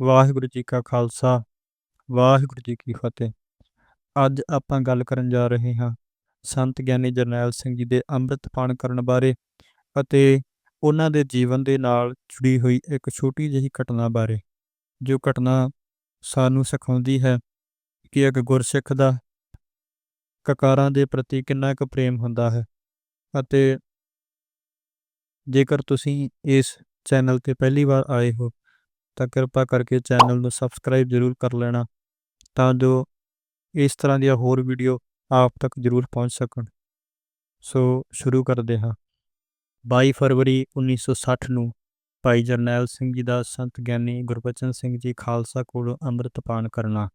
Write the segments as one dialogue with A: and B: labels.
A: ਵਾਹਿਗੁਰੂ ਜੀ ਕਾ ਖਾਲਸਾ, ਵਾਹਿਗੁਰੂ ਜੀ ਕੀ ਫਤਿਹ। ਅੱਜ ਆਪਾਂ ਗੱਲ ਕਰਨ ਜਾ ਰਹੇ ਹਾਂ ਸੰਤ ਗਿਆਨੀ ਜਰਨੈਲ ਸਿੰਘ ਜੀ ਦੇ ਅੰਮ੍ਰਿਤ ਪਾਨ ਕਰਨ ਬਾਰੇ ਅਤੇ ਉਹਨਾਂ ਦੇ ਜੀਵਨ ਦੇ ਨਾਲ ਜੁੜੀ ਹੋਈ ਇੱਕ ਛੋਟੀ ਜਿਹੀ ਘਟਨਾ ਬਾਰੇ, ਜੋ ਘਟਨਾ ਸਾਨੂੰ ਸਿਖਾਉਂਦੀ ਹੈ ਕਿ ਇੱਕ ਗੁਰਸਿੱਖ ਦਾ ਕਕਾਰਾਂ ਦੇ ਪ੍ਰਤੀ ਕਿੰਨਾ ਕੁ ਪ੍ਰੇਮ ਹੁੰਦਾ ਹੈ। ਅਤੇ ਜੇਕਰ ਤੁਸੀਂ ਇਸ ਚੈਨਲ ਤੇ ਪਹਿਲੀ ਵਾਰ ਆਏ ਹੋ ਤਾਂ ਕਿਰਪਾ ਕਰਕੇ ਚੈਨਲ ਨੂੰ ਸਬਸਕ੍ਰਾਈਬ ਜ਼ਰੂਰ ਕਰ ਲੈਣਾ, ਤਾਂ ਜੋ ਇਸ ਤਰ੍ਹਾਂ ਦੀਆਂ ਹੋਰ ਵੀਡੀਓ ਆਪ ਤੱਕ ਜ਼ਰੂਰ ਪਹੁੰਚ ਸਕਣ। ਸੋ ਸ਼ੁਰੂ ਕਰਦੇ ਹਾਂ। 22 ਫਰਵਰੀ 1960 ਨੂੰ ਭਾਈ ਜਰਨੈਲ ਸਿੰਘ ਜੀ ਦਾ ਸੰਤ ਗਿਆਨੀ ਗੁਰਬਚਨ ਸਿੰਘ ਜੀ ਖਾਲਸਾ ਕੋਲੋਂ ਅੰਮ੍ਰਿਤ ਪਾਨ ਕਰਨਾ।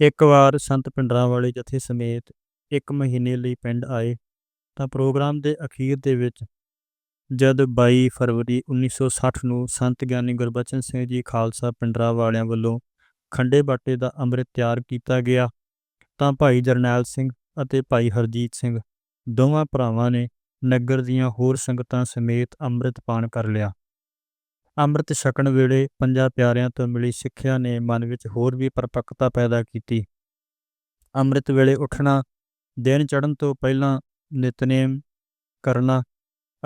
A: ਇੱਕ ਵਾਰ ਸੰਤ ਪਿੰਡਰਾਂ ਵਾਲੇ ਜਥੇ ਸਮੇਤ ਇੱਕ ਮਹੀਨੇ ਲਈ ਪਿੰਡ ਆਏ, ਤਾਂ ਪ੍ਰੋਗਰਾਮ ਦੇ ਅਖੀਰ ਦੇ ਵਿੱਚ ਜਦ ਬਾਈ ਫਰਵਰੀ 1960 ਨੂੰ ਸੰਤ ਗਿਆਨੀ ਗੁਰਬਚਨ ਸਿੰਘ ਜੀ ਖਾਲਸਾ ਪਿੰਡਰਾ ਵਾਲਿਆਂ ਵੱਲੋਂ ਖੰਡੇ ਬਾਟੇ ਦਾ ਅੰਮ੍ਰਿਤ ਤਿਆਰ ਕੀਤਾ ਗਿਆ, ਤਾਂ ਭਾਈ ਜਰਨੈਲ ਸਿੰਘ ਅਤੇ ਭਾਈ ਹਰਜੀਤ ਸਿੰਘ ਦੋਵਾਂ ਭਰਾਵਾਂ ਨੇ ਨਗਰ ਦੀਆਂ ਹੋਰ ਸੰਗਤਾਂ ਸਮੇਤ ਅੰਮ੍ਰਿਤ ਪਾਨ ਕਰ ਲਿਆ। ਅੰਮ੍ਰਿਤ ਛਕਣ ਵੇਲੇ ਪੰਜਾਂ ਪਿਆਰਿਆਂ ਤੋਂ ਮਿਲੀ ਸਿੱਖਿਆ ਨੇ ਮਨ ਵਿੱਚ ਹੋਰ ਵੀ ਪਰਪੱਕਤਾ ਪੈਦਾ ਕੀਤੀ। ਅੰਮ੍ਰਿਤ ਵੇਲੇ ਉੱਠਣਾ, ਦਿਨ ਚੜ੍ਹਨ ਤੋਂ ਪਹਿਲਾਂ ਨਿਤਨੇਮ ਕਰਨਾ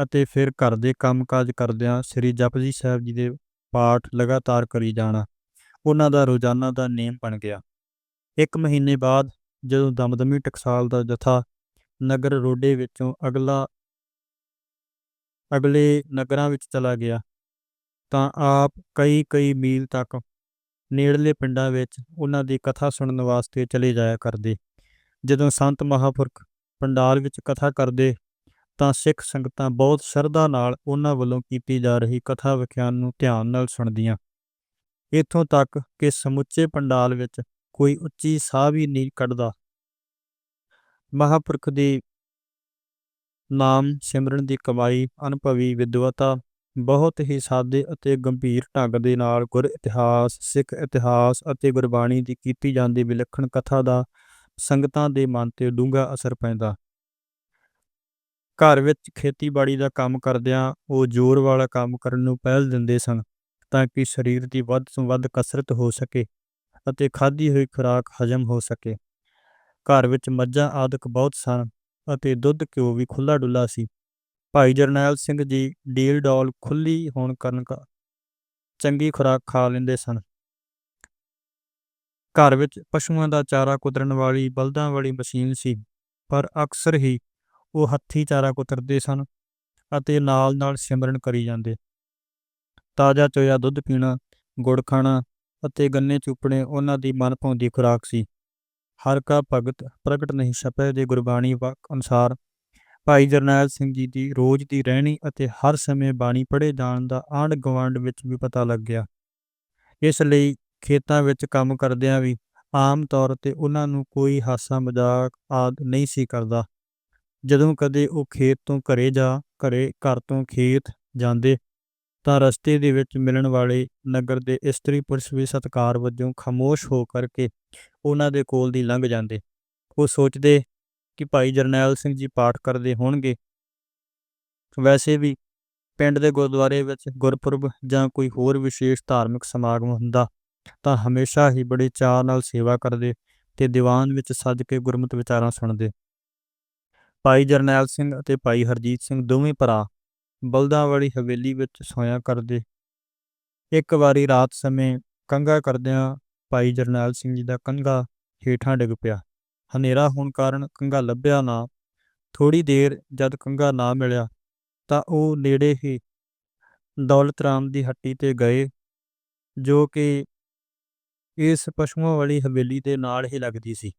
A: ਅਤੇ ਫਿਰ ਘਰ ਦੇ ਕੰਮਕਾਜ ਕਰਦਿਆਂ ਸ੍ਰੀ ਜਪਜੀ ਸਾਹਿਬ ਜੀ ਦੇ ਪਾਠ ਲਗਾਤਾਰ ਕਰੀ ਜਾਣਾ, ਉਹਨਾਂ ਦਾ ਰੋਜ਼ਾਨਾ ਦਾ ਨੇਮ ਬਣ ਗਿਆ। ਇੱਕ ਮਹੀਨੇ ਬਾਅਦ ਜਦੋਂ ਦਮਦਮੀ ਟਕਸਾਲ ਦਾ ਜਥਾ ਨਗਰ ਰੋਡੇ ਵਿੱਚੋਂ ਅਗਲਾ, ਅਗਲੇ ਨਗਰਾਂ ਵਿੱਚ ਚਲਾ ਗਿਆ, ਤਾਂ ਆਪ ਕਈ ਕਈ ਮੀਲ ਤੱਕ ਨੇੜਲੇ ਪਿੰਡਾਂ ਵਿੱਚ ਉਹਨਾਂ ਦੀ ਕਥਾ ਸੁਣਨ ਵਾਸਤੇ ਚਲੇ ਜਾਇਆ ਕਰਦੇ। ਜਦੋਂ ਸੰਤ ਮਹਾਪੁਰਖ ਪੰਡਾਲ ਵਿੱਚ ਕਥਾ ਕਰਦੇ ਤਾਂ ਸਿੱਖ ਸੰਗਤਾਂ ਬਹੁਤ ਸ਼ਰਧਾ ਨਾਲ ਉਹਨਾਂ ਵੱਲੋਂ ਕੀਤੀ ਜਾ ਰਹੀ ਕਥਾ ਵਿਖਿਆਨ ਨੂੰ ਧਿਆਨ ਨਾਲ ਸੁਣਦੀਆਂ। ਇੱਥੋਂ ਤੱਕ ਕਿ ਸਮੁੱਚੇ ਪੰਡਾਲ ਵਿੱਚ ਕੋਈ ਉੱਚੀ ਸਾਹ ਵੀ ਨਹੀਂ ਕੱਢਦਾ। ਮਹਾਪੁਰਖ ਦੀ ਨਾਮ ਸਿਮਰਨ ਦੀ ਕਮਾਈ, ਅਨੁਭਵੀ ਵਿਦਵਤਾ ਬਹੁਤ ਹੀ ਸਾਦੇ ਅਤੇ ਗੰਭੀਰ ਢੰਗ ਦੇ ਨਾਲ ਗੁਰ ਇਤਿਹਾਸ, ਸਿੱਖ ਇਤਿਹਾਸ ਅਤੇ ਗੁਰਬਾਣੀ ਦੀ ਕੀਤੀ ਜਾਂਦੀ ਵਿਲੱਖਣ ਕਥਾ ਦਾ ਸੰਗਤਾਂ ਦੇ ਮਨ ਤੇ ਡੂੰਘਾ ਅਸਰ ਪੈਂਦਾ। ਘਰ ਵਿੱਚ ਖੇਤੀਬਾੜੀ ਦਾ ਕੰਮ ਕਰਦਿਆਂ ਉਹ ਜ਼ੋਰ ਵਾਲਾ ਕੰਮ ਕਰਨ ਨੂੰ ਪਹਿਲ ਦਿੰਦੇ ਸਨ ਤਾਂ ਕਿ ਸਰੀਰ ਦੀ ਵੱਧ ਤੋਂ ਵੱਧ ਕਸਰਤ ਹੋ ਸਕੇ ਅਤੇ ਖਾਧੀ ਹੋਈ ਖੁਰਾਕ ਹਜਮ ਹੋ ਸਕੇ। ਘਰ ਵਿੱਚ ਮੱਝਾਂ ਆਦਿਕ ਬਹੁਤ ਸਨ ਅਤੇ ਦੁੱਧ, ਘਿਓ ਵੀ ਖੁੱਲਾ ਡੁੱਲਾ ਸੀ। ਭਾਈ ਜਰਨੈਲ ਸਿੰਘ ਜੀ ਡੀਲ ਡੋਲ ਖੁੱਲੀ ਹੋਣ ਕਾਰਨ ਚੰਗੀ ਖੁਰਾਕ ਖਾ ਲੈਂਦੇ ਸਨ। ਘਰ ਵਿੱਚ ਪਸ਼ੂਆਂ ਦਾ ਚਾਰਾ ਕੁਤਰਨ ਵਾਲੀ, ਬਲਦਾਂ ਵਾਲੀ ਮਸ਼ੀਨ ਸੀ, ਪਰ ਅਕਸਰ ਹੀ ਉਹ ਹੱਥੀ ਚਾਰਾ ਕੁਤਰਦੇ ਸਨ ਅਤੇ ਨਾਲ-ਨਾਲ ਸਿਮਰਨ ਕਰੀ ਜਾਂਦੇ। ਤਾਜ਼ਾ ਚੋਇਆ ਦੁੱਧ ਪੀਣਾ, ਗੁੜ ਖਾਣਾ ਅਤੇ ਗੰਨੇ ਚੂਪਣੇ ਉਹਨਾਂ ਦੀ ਮਨਭਾਉਂਦੀ ਖੁਰਾਕ ਸੀ। ਹਰ ਕਾ ਭਗਤ ਪ੍ਰਗਟ ਨਹੀਂ ਛਪੈ ਦੇ ਗੁਰਬਾਣੀ ਵਾਕ ਅਨੁਸਾਰ। ਭਾਈ ਜਰਨੈਲ ਸਿੰਘ ਜੀ ਦੀ ਰੋਜ਼ ਦੀ ਰਹਿਣੀ ਅਤੇ ਹਰ ਸਮੇਂ ਬਾਣੀ ਪੜ੍ਹੇ ਜਾਣ ਦਾ ਆਂਢ ਗਵਾਂਢ ਵਿੱਚ ਵੀ ਪਤਾ ਲੱਗ ਗਿਆ। ਇਸ ਲਈ ਖੇਤਾਂ ਵਿੱਚ ਕੰਮ ਕਰਦਿਆਂ ਵੀ ਆਮ ਤੌਰ ਤੇ ਉਹਨਾਂ ਨੂੰ ਕੋਈ ਹਾਸਾ ਮਜ਼ਾਕ ਆਦ ਨਹੀਂ ਸੀ ਕਰਦਾ। ਜਦੋਂ ਕਦੇ ਉਹ ਖੇਤ ਤੋਂ ਘਰੇ ਜਾ, ਘਰੇ ਘਰ ਤੋਂ ਖੇਤ ਜਾਂਦੇ ਤਾਂ ਰਸਤੇ ਦੇ ਵਿੱਚ ਮਿਲਣ ਵਾਲੇ ਨਗਰ ਦੇ ਇਸਤਰੀ ਪੁਰਸ਼ ਵੀ ਸਤਕਾਰ ਵਜੋਂ ਖਾਮੋਸ਼ ਹੋ ਕਰਕੇ ਉਹਨਾਂ ਦੇ ਕੋਲ ਦੀ ਲੰਘ ਜਾਂਦੇ। ਉਹ ਸੋਚਦੇ ਕਿ ਭਾਈ ਜਰਨੈਲ ਸਿੰਘ ਜੀ ਪਾਠ ਕਰਦੇ ਹੋਣਗੇ। ਵੈਸੇ ਵੀ ਪਿੰਡ ਦੇ ਗੁਰਦੁਆਰੇ ਵਿੱਚ ਗੁਰਪੁਰਬ ਜਾਂ ਕੋਈ ਹੋਰ ਵਿਸ਼ੇਸ਼ ਧਾਰਮਿਕ ਸਮਾਗਮ ਹੁੰਦਾ ਤਾਂ ਹਮੇਸ਼ਾ ਹੀ ਬੜੇ ਚਾਅ ਨਾਲ ਸੇਵਾ ਕਰਦੇ ਤੇ ਦੀਵਾਨ ਵਿੱਚ ਸੱਜ ਕੇ ਗੁਰਮਤਿ ਵਿਚਾਰਾਂ ਸੁਣਦੇ। ਭਾਈ ਜਰਨੈਲ ਸਿੰਘ ਅਤੇ ਭਾਈ ਹਰਜੀਤ ਸਿੰਘ ਦੋਵੇਂ ਭਰਾ ਬਲਦਾਂ ਵਾਲੀ ਹਵੇਲੀ ਵਿੱਚ ਸੋਇਆ ਕਰਦੇ। ਇੱਕ ਵਾਰੀ ਰਾਤ ਸਮੇਂ ਕੰਗਾ ਕਰਦਿਆਂ ਭਾਈ ਜਰਨੈਲ ਸਿੰਘ ਜੀ ਦਾ ਕੰਗਾ ਹੇਠਾਂ ਡਿੱਗ ਪਿਆ। ਹਨੇਰਾ ਹੋਣ ਕਾਰਨ ਕੰਗਾ ਲੱਭਿਆ ਨਾ ਥੋੜੀ ਦੇਰ ਜਦ ਕੰਗਾ ਨਾ ਮਿਲਿਆ ਤਾਂ ਉਹ ਨੇੜੇ ਹੀ ਦੌਲਤ ਰਾਮ ਦੀ ਹੱਟੀ ਤੇ ਗਏ, ਜੋ ਕਿ ਇਸ ਪਸ਼ੂਆਂ ਵਾਲੀ ਹਵੇਲੀ ਦੇ ਨਾਲ ਹੀ ਲੱਗਦੀ ਸੀ।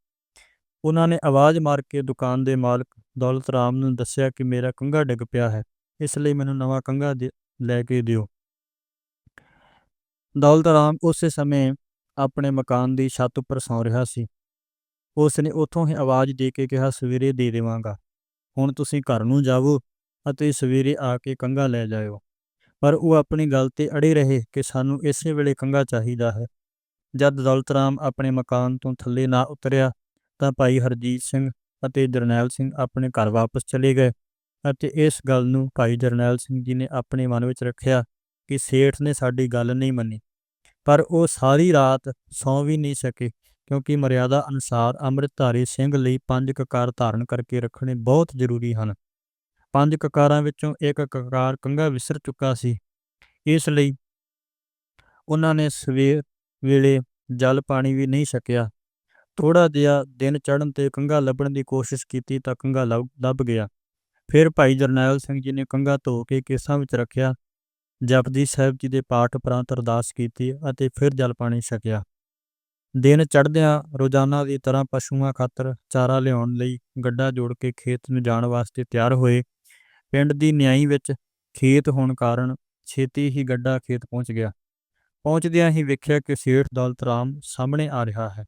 A: ਉਹਨਾਂ ਨੇ ਆਵਾਜ਼ ਮਾਰ ਕੇ ਦੁਕਾਨ ਦੇ ਮਾਲਕ ਦੌਲਤ ਰਾਮ ਨੂੰ ਦੱਸਿਆ ਕਿ ਮੇਰਾ ਕੰਗਾ ਡਿੱਗ ਪਿਆ ਹੈ, ਇਸ ਲਈ ਮੈਨੂੰ ਨਵਾਂ ਕੰਗਾ ਲੈ ਕੇ ਦਿਓ। ਦੌਲਤ ਰਾਮ ਉਸੇ ਸਮੇਂ ਆਪਣੇ ਮਕਾਨ ਦੀ ਛੱਤ ਉੱਪਰ ਸੌਂ ਰਿਹਾ ਸੀ। ਉਸ ਨੇ ਉੱਥੋਂ ਹੀ ਆਵਾਜ਼ ਦੇ ਕੇ ਕਿਹਾ, ਸਵੇਰੇ ਦੇ ਦੇਵਾਂਗਾ। ਹੁਣ ਤੁਸੀਂ ਘਰ ਨੂੰ ਜਾਵੋ ਅਤੇ ਸਵੇਰੇ ਆ ਕੇ ਕੰਗਾ ਲੈ ਜਾਇਓ। ਪਰ ਉਹ ਆਪਣੀ ਗੱਲ ਤੇ ਅੜੇ ਰਹੇ ਕਿ ਸਾਨੂੰ ਇਸੇ ਵੇਲੇ ਕੰਗਾ ਚਾਹੀਦਾ ਹੈ। ਜਦ ਦੌਲਤ ਰਾਮ ਆਪਣੇ ਮਕਾਨ ਤੋਂ ਥੱਲੇ ਨਾ ਉਤਰਿਆ ਤਾਂ ਭਾਈ ਹਰਜੀਤ ਸਿੰਘ ਅਤੇ ਜਰਨੈਲ ਸਿੰਘ ਆਪਣੇ ਘਰ ਵਾਪਸ ਚਲੇ ਗਏ ਅਤੇ ਇਸ ਗੱਲ ਨੂੰ ਭਾਈ ਜਰਨੈਲ ਸਿੰਘ ਜੀ ਨੇ ਆਪਣੇ ਮਨ ਵਿੱਚ ਰੱਖਿਆ ਕਿ ਸੇਠ ਨੇ ਸਾਡੀ ਗੱਲ ਨਹੀਂ ਮੰਨੀ। ਪਰ ਉਹ ਸਾਰੀ ਰਾਤ ਸੌਂ ਵੀ ਨਹੀਂ ਸਕੇ ਕਿਉਂਕਿ ਮਰਿਆਦਾ ਅਨੁਸਾਰ ਅੰਮ੍ਰਿਤਧਾਰੀ ਸਿੰਘ ਲਈ ਪੰਜ ਕਕਾਰ ਧਾਰਨ ਕਰਕੇ ਰੱਖਣੇ ਬਹੁਤ ਜ਼ਰੂਰੀ ਹਨ। ਪੰਜ ਕਕਾਰਾਂ ਵਿੱਚੋਂ ਇੱਕ ਕਕਾਰ ਕੰਘਾ ਵਿਸਰ ਚੁੱਕਾ ਸੀ। ਇਸ ਲਈ ਉਹਨਾਂ ਨੇ ਸਵੇਰ ਵੇਲੇ ਜਲ ਪਾਣੀ ਵੀ ਨਹੀਂ ਛਕਿਆ ਥੋੜਾ ਜਿਹਾ ਦਿਨ ਚੜ੍ਹਨ ਤੇ ਕੰਘਾ ਲੱਭਣ ਦੀ ਕੋਸ਼ਿਸ਼ ਕੀਤੀ ਤਾਂ ਕੰਘਾ ਲੱਭ ਗਿਆ। ਫਿਰ ਭਾਈ ਜਰਨੈਲ ਸਿੰਘ ਜੀ ਨੇ ਕੰਘਾ ਧੋ ਕੇ ਕੇਸਾਂ ਵਿੱਚ ਰੱਖਿਆ, ਜਪਜੀ ਸਾਹਿਬ ਜੀ ਦੇ ਪਾਠ ਪ੍ਰਾਂਤ ਅਰਦਾਸ ਕੀਤੀ ਅਤੇ ਫਿਰ ਜਲ ਪਾਣੀ ਛਕਿਆ। ਦਿਨ ਚੜ੍ਹਦਿਆਂ ਰੋਜ਼ਾਨਾ ਦੀ ਤਰ੍ਹਾਂ ਪਸ਼ੂਆਂ ਖਾਤਰ ਚਾਰਾ ਲਿਆਉਣ ਲਈ ਗੱਡਾ ਜੋੜ ਕੇ ਖੇਤ ਨੂੰ ਜਾਣ ਵਾਸਤੇ ਤਿਆਰ ਹੋਏ। ਪਿੰਡ ਦੀ ਨਿਆਈ ਵਿੱਚ ਖੇਤ ਹੋਣ ਕਾਰਨ ਛੇਤੀ ਹੀ ਗੱਡਾ ਖੇਤ ਪਹੁੰਚ ਗਿਆ। ਪਹੁੰਚਦਿਆਂ ਹੀ ਵੇਖਿਆ ਕਿ ਸੇਠ ਦੌਲਤ ਰਾਮ ਸਾਹਮਣੇ ਆ ਰਿਹਾ ਹੈ।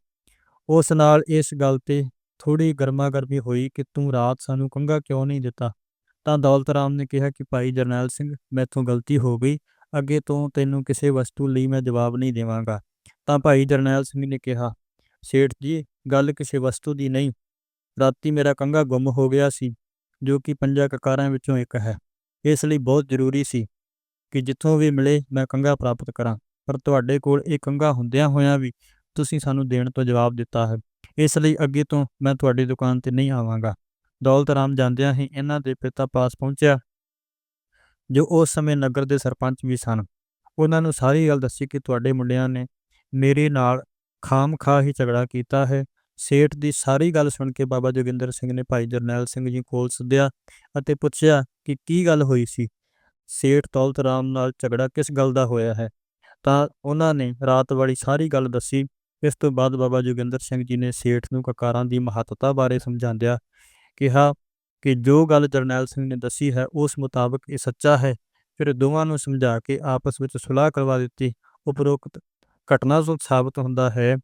A: ਉਸ ਨਾਲ ਇਸ ਗੱਲ ਤੇ ਥੋੜੀ ਗਰਮਾ ਗਰਮੀ ਹੋਈ ਕਿ ਤੂੰ ਰਾਤ ਸਾਨੂੰ ਕੰਘਾ ਕਿਉਂ ਨਹੀਂ ਦਿੱਤਾ? ਤਾਂ ਦੌਲਤ ਰਾਮ ਨੇ ਕਿਹਾ ਕਿ ਭਾਈ ਜਰਨੈਲ ਸਿੰਘ, ਮੈਥੋਂ ਗਲਤੀ ਹੋ ਗਈ। ਅੱਗੇ ਤੋਂ ਤੈਨੂੰ ਕਿਸੇ ਵਸਤੂ ਲਈ ਮੈਂ ਜਵਾਬ ਨਹੀਂ ਦੇਵਾਂਗਾ। ਤਾਂ ਭਾਈ ਜਰਨੈਲ ਸਿੰਘ ਨੇ ਕਿਹਾ, ਸੇਠ ਜੀ, ਗੱਲ ਕਿਸੇ ਵਸਤੂ ਦੀ ਨਹੀਂ। ਰਾਤੀ ਮੇਰਾ ਕੰਘਾ ਗੁੰਮ ਹੋ ਗਿਆ ਸੀ, ਜੋ ਕਿ ਪੰਜਾਂ ਕਕਾਰਾਂ ਵਿੱਚੋਂ ਇੱਕ ਹੈ। ਇਸ ਲਈ ਬਹੁਤ ਜ਼ਰੂਰੀ ਸੀ ਕਿ ਜਿੱਥੋਂ ਵੀ ਮਿਲੇ ਮੈਂ ਕੰਘਾ ਪ੍ਰਾਪਤ ਕਰਾਂ। ਪਰ ਤੁਹਾਡੇ ਕੋਲ ਇਹ ਕੰਘਾ ਹੁੰਦਿਆਂ ਹੋਇਆਂ ਵੀ ਤੁਸੀਂ ਸਾਨੂੰ ਦੇਣ ਤੋਂ ਜਵਾਬ ਦਿੱਤਾ ਹੈ। ਇਸ ਲਈ ਅੱਗੇ ਤੋਂ ਮੈਂ ਤੁਹਾਡੀ ਦੁਕਾਨ ਤੇ ਨਹੀਂ ਆਵਾਂਗਾ। ਦੌਲਤ ਰਾਮ ਜਾਂਦਿਆਂ ਹੀ ਇਹਨਾਂ ਦੇ ਪਿਤਾ ਪਾਸ ਪਹੁੰਚਿਆ, ਜੋ ਉਸ ਸਮੇਂ ਨਗਰ ਦੇ ਸਰਪੰਚ ਵੀ ਸਨ। ਉਹਨਾਂ ਨੂੰ ਸਾਰੀ ਗੱਲ ਦੱਸੀ ਕਿ ਤੁਹਾਡੇ ਮੁੰਡਿਆਂ ਨੇ ਮੇਰੇ ਨਾਲ ਖਾਮਖਾ ਹੀ ਝਗੜਾ ਕੀਤਾ ਹੈ। ਸੇਠ ਦੀ ਸਾਰੀ ਗੱਲ ਸੁਣ ਕੇ ਬਾਬਾ ਜੋਗਿੰਦਰ ਸਿੰਘ ਨੇ ਭਾਈ ਜਰਨੈਲ ਸਿੰਘ ਜੀ ਕੋਲ ਸੱਦਿਆ ਅਤੇ ਪੁੱਛਿਆ ਕਿ ਕੀ ਗੱਲ ਹੋਈ ਸੀ? ਸੇਠ ਦੌਲਤ ਰਾਮ ਨਾਲ ਝਗੜਾ ਕਿਸ ਗੱਲ ਦਾ ਹੋਇਆ ਹੈ? ਤਾਂ ਉਹਨਾਂ ਨੇ ਰਾਤ ਵਾਲੀ ਸਾਰੀ ਗੱਲ ਦੱਸੀ ਇਸ ਤੋਂ ਬਾਅਦ ਬਾਬਾ ਜੋਗਿੰਦਰ ਸਿੰਘ ਜੀ ਨੇ ਸੇਠ ਨੂੰ ਕਕਾਰਾਂ ਦੀ ਮਹੱਤਤਾ ਬਾਰੇ ਸਮਝਾਉਂਦਿਆਂ ਕਿਹਾ ਕਿ ਜੋ ਗੱਲ ਜਰਨੈਲ ਸਿੰਘ ਨੇ ਦੱਸੀ ਹੈ, ਉਸ ਮੁਤਾਬਕ ਇਹ ਸੱਚਾ ਹੈ। ਫਿਰ ਦੋਵਾਂ ਨੂੰ ਸਮਝਾ ਕੇ ਆਪਸ ਵਿੱਚ ਸੁਲਾਹ ਕਰਵਾ ਦਿੱਤੀ। ਉਪਰੋਕਤ ਘਟਨਾ ਤੋਂ ਸਾਬਤ ਹੁੰਦਾ ਹੈ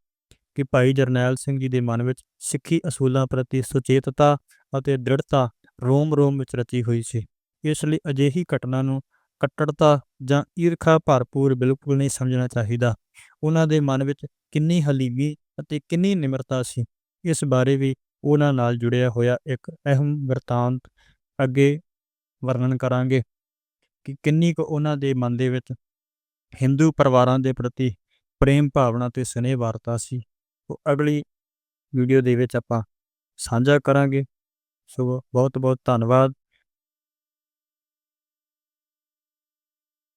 A: ਕਿ ਭਾਈ ਜਰਨੈਲ ਸਿੰਘ ਜੀ ਦੇ ਮਨ ਵਿੱਚ ਸਿੱਖੀ ਅਸੂਲਾਂ ਪ੍ਰਤੀ ਸੁਚੇਤਤਾ ਅਤੇ ਦ੍ਰਿੜਤਾ ਰੋਮ-ਰੋਮ ਵਿੱਚ ਰਚੀ ਹੋਈ ਸੀ। ਇਸ ਲਈ ਅਜਿਹੀ ਘਟਨਾ ਨੂੰ ਕੱਟੜਤਾ ਜਾਂ ਈਰਖਾ ਭਰਪੂਰ ਬਿਲਕੁਲ ਨਹੀਂ ਸਮਝਣਾ ਚਾਹੀਦਾ। ਉਹਨਾਂ ਦੇ ਮਨ ਵਿੱਚ ਕਿੰਨੀ ਹਲੀਮੀ ਅਤੇ ਕਿੰਨੀ ਨਿਮਰਤਾ ਸੀ। ਇਸ ਬਾਰੇ ਵੀ ਉਹਨਾਂ ਨਾਲ ਜੁੜਿਆ ਹੋਇਆ ਇੱਕ ਅਹਿਮ ਵਰਤਾਂਤ ਅੱਗੇ ਵਰਣਨ ਕਰਾਂਗੇ ਕਿ ਕਿੰਨੀ ਕੁ ਉਹਨਾਂ ਦੇ ਮਨ ਦੇ ਵਿੱਚ ਹਿੰਦੂ ਪਰਿਵਾਰਾਂ ਦੇ ਪ੍ਰਤੀ ਪ੍ਰੇਮ ਭਾਵਨਾ ਤੇ ਸਨੇਹ ਵਾਰਤਾ ਸੀ। ਉਹ ਅਗਲੀ ਵੀਡੀਓ ਦੇ ਵਿੱਚ ਆਪਾਂ ਸਾਂਝਾ ਕਰਾਂਗੇ। ਸੋ ਬਹੁਤ ਬਹੁਤ ਧੰਨਵਾਦ।